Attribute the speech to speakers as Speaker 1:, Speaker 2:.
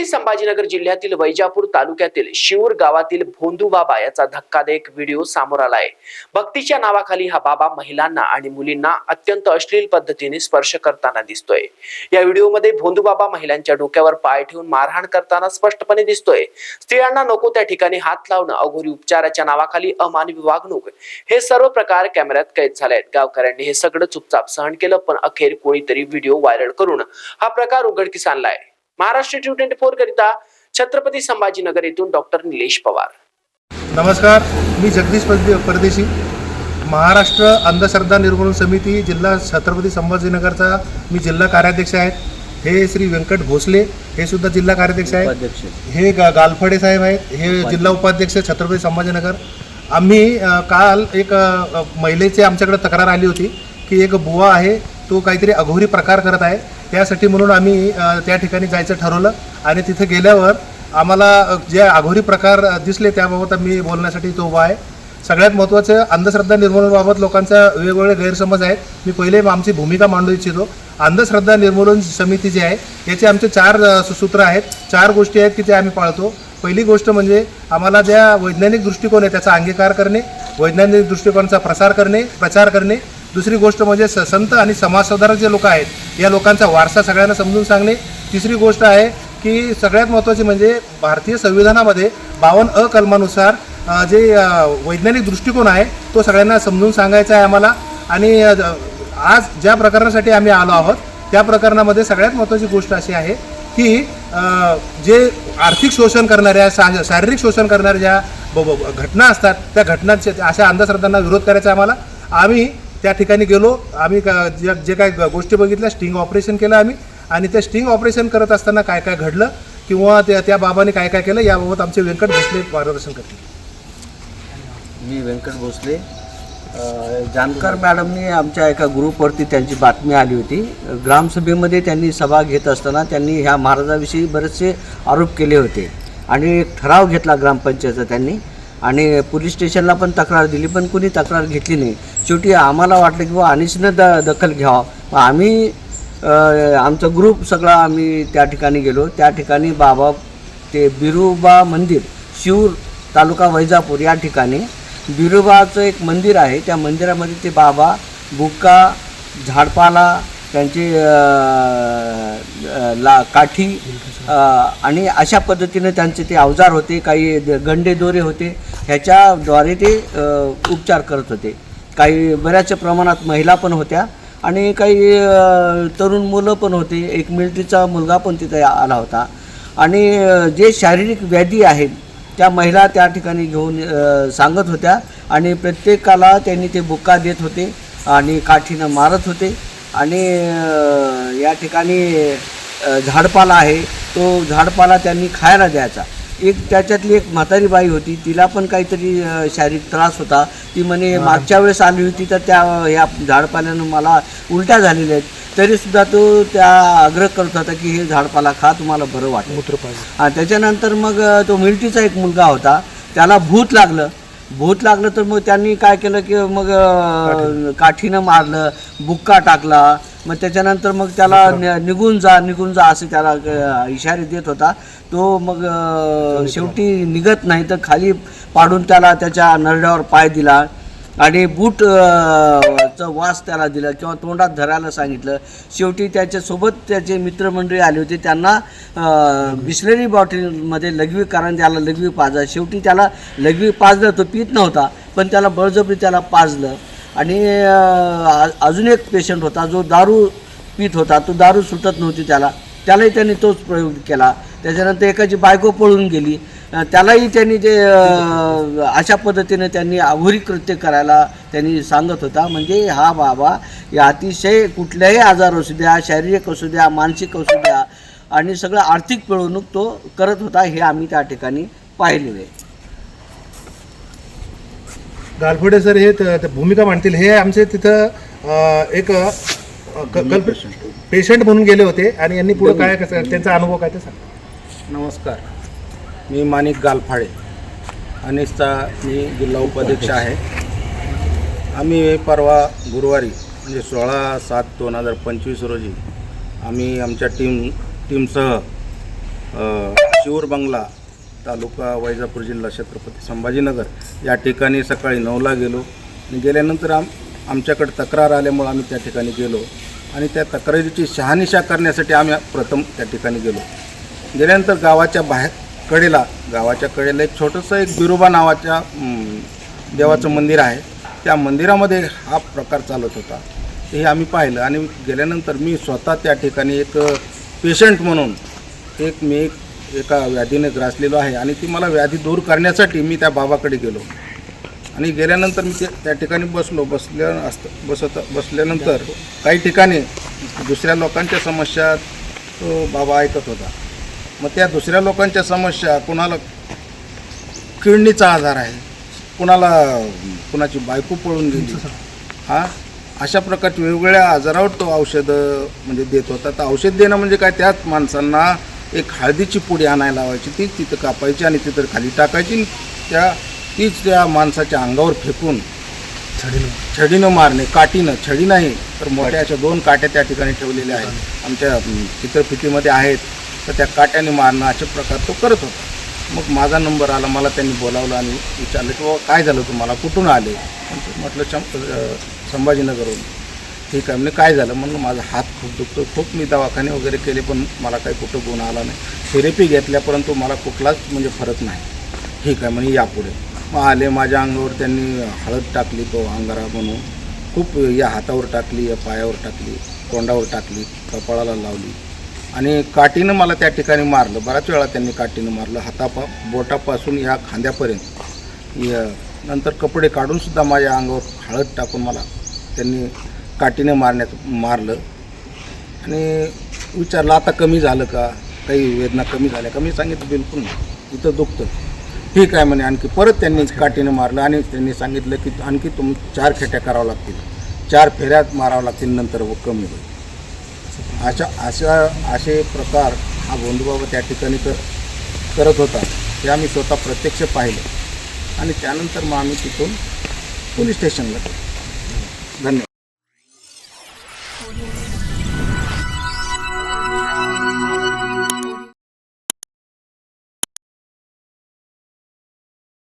Speaker 1: छत्रपती संभाजीनगर जिल्ह्यातील वैजापूर तालुक्यातील शिऊर गावातील भोंदू बाबा याचा धक्कादायक व्हिडिओ समोर आलाय. भक्तीच्या नावाखाली हा बाबा महिलांना आणि मुलींना अत्यंत अश्लील पद्धतीने स्पर्श करताना दिसतोय. या व्हिडिओमध्ये भोंदू बाबा महिलांच्या डोक्यावर पाय ठेवून मारहाण करताना स्पष्टपणे दिसतोय. स्त्रियांना नको त्या ठिकाणी हात लावणं अघोरी उपचाराच्या नावाखाली अमानवी वागणूक हे सर्व प्रकार कॅमेऱ्यात कैद झाले आहेत गावकऱ्यांनी हे सगळं चुपचाप सहन केलं पण अखेर कोणीतरी व्हिडिओ व्हायरल करून हा प्रकार उघडकीस आणलाय. महाराष्ट्र टू ट्वेंटी फोर करिता छत्रपती संभाजीनगर येथून डॉक्टर निलेश पवार.
Speaker 2: नमस्कार मी जगदीश परदे- परदेशी. महाराष्ट्र अंधश्रद्धा निर्मूलन समिती जिल्हा छत्रपती संभाजीनगरचा मी जिल्हा कार्याध्यक्ष आहेत हे श्री व्यंकट भोसले हे सुद्धा जिल्हा कार्याध्यक्ष आहेत.
Speaker 3: उपाध्यक्ष.
Speaker 2: हे गा गालफडे साहेब आहेत. हे जिल्हा उपाध्यक्ष छत्रपती संभाजीनगर. आम्ही काल एक महिलेची आमच्याकडे तक्रार आली होती की एक बुवा आहे तो काहीतरी अघोरी प्रकार करत आहे. त्यासाठी म्हणून आम्ही त्या ठिकाणी जायचं ठरवलं. आणि तिथे गेल्यावर आम्हाला जे अघोरी प्रकार दिसले त्याबाबत आम्ही बोलण्यासाठी तो उभा आहे. सगळ्यात महत्त्वाचं अंधश्रद्धा निर्मूलनाबाबत लोकांचा वेगवेगळे गैरसमज आहेत. मी पहिले आमची भूमिका मांडू इच्छितो. अंधश्रद्धा निर्मूलन समिती जी आहे याचे आमचे चार सूत्र आहेत. चार गोष्टी आहेत की ते आम्ही पाळतो. पहिली गोष्ट म्हणजे आम्हाला ज्या वैज्ञानिक दृष्टिकोन आहे त्याचा अंगीकार करणे वैज्ञानिक दृष्टिकोनाचा प्रसार करणे प्रचार करणे दुसरी गोष्ट म्हणजे स संत आणि समाजसुधारक जे लोक आहेत या लोकांचा वारसा सगळ्यांना समजून सांगणे. तिसरी गोष्ट आहे की सगळ्यात महत्त्वाची म्हणजे भारतीय संविधानामध्ये बावन्न अ कलमानुसार जे वैज्ञानिक दृष्टिकोन आहे तो सगळ्यांना समजून सांगायचा आहे आम्हाला. आणि आज ज्या प्रकरणासाठी आम्ही आलो आहोत त्या प्रकरणामध्ये सगळ्यात महत्त्वाची गोष्ट अशी आहे की जे आर्थिक शोषण करणाऱ्या सा शारीरिक शोषण करणाऱ्या ज्या ब- ब- घटना असतात त्या घटनांचे अशा अंधश्रद्धांना विरोध करायचा आहे आम्हाला. आम्ही त्या ठिकाणी गेलो. आम्ही का जे जे काय गोष्टी बघितल्या स्टिंग ऑपरेशन केलं आम्ही. आणि ते स्टिंग ऑपरेशन करत असताना काय काय घडलं? किंवा त्या त्या बाबाने काय काय केलं? याबाबत आमचे व्यंकट भोसले मार्गदर्शन करतील.
Speaker 3: मी व्यंकट भोसले. जानकर मॅडमनी आमच्या एका ग्रुपवरती त्यांची बातमी आली होती. ग्रामसभेमध्ये त्यांनी सभा घेत असताना त्यांनी ह्या महाराजाविषयी बरेचसे आरोप केले होते. आणि एक ठराव घेतला ग्रामपंचायतचा त्यांनी. आणि पोलीस स्टेशनला पण तक्रार दिली पण कुणी तक्रार घेतली नाही. शेवटी आम्हाला वाटलं की बुवा अनिसनं द दखल घ्यावं. आम्ही आमचा ग्रुप सगळा आम्ही त्या ठिकाणी गेलो. त्या ठिकाणी बाबा ते बिरुबा मंदिर शिऊर तालुका वैजापूर या ठिकाणी बिरुबाचं एक मंदिर आहे. त्या मंदिरामध्ये ते बाबा बुक्का झाडपाला त्यांचे ला काठी आणि अशा पद्धतीने त्यांचे ते अवजार होते. काही द- गंडे दोरे होते. ह्याच्याद्वारे ते उपचार करत होते. काही बऱ्याच प्रमाणात महिला पण होत्या आणि काही तरुण मुलं पण होते. एक मिलिटरीचा मुलगा पण तिथे आला होता. आणि जे शारीरिक व्याधी आहेत त्या महिला त्या ठिकाणी घेऊन सांगत होत्या आणि प्रत्येकाला त्यांनी ते बुक्का देत होते आणि काठीनं मारत होते. आणि या ठिकाणी झाडपाला आहे. तो झाडपाला त्यांनी खायला द्यायचा. एक त्याच्यातली एक म्हातारी बाई होती तिला पण काहीतरी शारीरिक त्रास होता. ती म्हणे मागच्या वेळेस आली होती तर त्या या झाडपाल्यानं मला उलट्या झालेल्या आहेत. तरीसुद्धा तो त्या आग्रह करत होता की हे झाडपाला खा तुम्हाला बरं वाटेल.
Speaker 2: मूत्रपाहिजे
Speaker 3: आणि त्याच्यानंतर मग तो मिलिटरीचा एक मुलगा होता त्याला भूत लागलं. भूत लागलं तर मग त्यांनी काय केलं की मग काठीनं मारलं बुक्का टाकला मग त्याच्यानंतर मग त्याला निघून जा निघून जा असं त्याला इशारे देत होता. तो मग शेवटी निघत नाही तर खाली पाडून त्याला त्याच्या नरड्यावर पाय दिला आणि बूट चं वास त्याला दिला किंवा तोंडात धरायला सांगितलं. शेवटी त्याच्यासोबत त्याचे मित्रमंडळी आले होते. त्यांना बिस्लरी बॉटलमध्ये लघवी कारण त्याला लघवी पाजा. शेवटी त्याला लघवी पाजलं तो पित नव्हता पण त्याला बळजबरी त्याला पाजलं. आणि अजून एक पेशंट होता जो दारू पित होता तो दारू सुटत नव्हती त्याला. त्यालाही त्यांनी तोच प्रयोग केला. त्याच्यानंतर एकाची बायको पळून गेली. त्यालाही त्यांनी ते अशा पद्धतीने त्यांनी आघोरी कृत्य करायला त्यांनी सांगत होता. म्हणजे हा बाबा या अतिशय कुठल्याही आजार असू द्या शारीरिक असू द्या मानसिक असू द्या आणि सगळं आर्थिक पिळवणूक तो करत होता हे आम्ही त्या ठिकाणी पाहिलेलं आहे.
Speaker 2: गालफोडे सर हे त- त- भूमिका मांडतील. हे आमचे तिथं अ, एक अ, क- कल्प पेशंट म्हणून गेले होते आणि यांनी पुढे काय कसं त्यांचा अनुभव काय ते सांगा.
Speaker 4: नमस्कार. मी माणिक गालफाडे. अनिसचा मी जिल्हा उपाध्यक्ष आहे. आम्ही परवा गुरुवारी म्हणजे सोळा सात दोन हजार पंचवीस रोजी आम्ही आमच्या टीम टीमसह अ, शिवूर बंगला तालुका वैजापूर जिल्हा छत्रपती संभाजीनगर. या ठिकाणी सकाळी नऊला गेलो. आणि गेल्यानंतर आम आमच्याकडे तक्रार आल्यामुळं आम्ही त्या ठिकाणी गेलो. आणि त्या तक्रारीची शहानिशा करण्यासाठी आम्ही प्रथम त्या ठिकाणी गेलो. गेल्यानंतर गावाच्या बाहेर कडेला गावाच्या कडेला एक छोटंसं एक बिरोबा नावाच्या देवाचं मंदिर आहे. त्या मंदिरामध्ये हा प्रकार चालत होता. हे आम्ही पाहिलं. आणि गेल्यानंतर मी स्वतः त्या ठिकाणी एक पेशंट म्हणून एक मी एक एका व्याधीने ग्रासलेलो आहे आणि ती मला व्याधी दूर करण्यासाठी मी त्या बाबाकडे गेलो. आणि गेल्यानंतर मी त्या- त्या ठिकाणी बसलो. बसल्या असत बसत बसल्यानंतर काही ठिकाणी दुसऱ्या लोकांच्या समस्या तो बाबा ऐकत होता. मग त्या दुसऱ्या लोकांच्या समस्या कुणाला किडनीचा आजार आहे कुणाला कुणाची बायको पळून गेली हां? अशा प्रकारच्या वेगवेगळ्या आजारावर तो औषधं म्हणजे देत होता. तर औषध देणं म्हणजे काय? त्याच माणसांना एक हळदीची पुडी आणायला लावायची तीच तिथं कापायची आणि तिथं खाली टाकायची त्या तीच त्या माणसाच्या अंगावर फेकून छडीनं. मारणे काठीनं. छडी नाही तर मोठ्या अशा दोन काट्या त्या ठिकाणी ठेवलेल्या आहेत. आमच्या चित्रफितीमध्ये आहेत. तर त्या काट्याने मारणं असे प्रकार तो करत होता. मग माझा नंबर आला मला त्यांनी बोलावलं आणि विचारलं की बाबा काय झालं तुम्हाला? कुठून आले? म्हटलं संभाजीनगरहून. ठीक आहे म्हणजे काय झालं म्हणून माझा हात खूप दुखतो खूप मी दवाखाने वगैरे केले पण मला काही कुठं गुण आला नाही. थेरपी घेतल्या परंतु मला कुठलाच म्हणजे फरक नाही. ठीक आहे म्हणे यापुढे. मग आले माझ्या अंगावर त्यांनी हळद टाकली तो अंगारा म्हणून. खूप या हातावर टाकली या पायावर टाकली तोंडावर टाकली कपाळाला लावली. आणि काठीनं मला त्या ठिकाणी मारलं. बऱ्याच वेळा त्यांनी काठीनं मारलं. हातापा बोटापासून या खांद्यापर्यंत. या नंतर कपडे काढूनसुद्धा माझ्या अंगावर हळद टाकून मला त्यांनी काठीने मारण्यात मारलं. आणि विचारलं आता कमी झालं का? काही वेदना कमी झाल्या का? मी सांगितलं बिलकुल नाही. इथं दुखतं ठीक आहे म्हणे आणखी परत त्यांनी काठीने मारलं आणि त्यांनी सांगितलं की आणखी तुम्ही चार खेट्या करावं लागतील. चार फेऱ्यात मारावं लागतील नंतर व कमी होईल. अशा अशा असे प्रकार हा भोंदूबाबा त्या ठिकाणी कर करत होता. ते आम्ही स्वतः प्रत्यक्ष पाहिलं. आणि त्यानंतर मग आम्ही तिथून पोलीस स्टेशनला गेलो. धन्यवाद.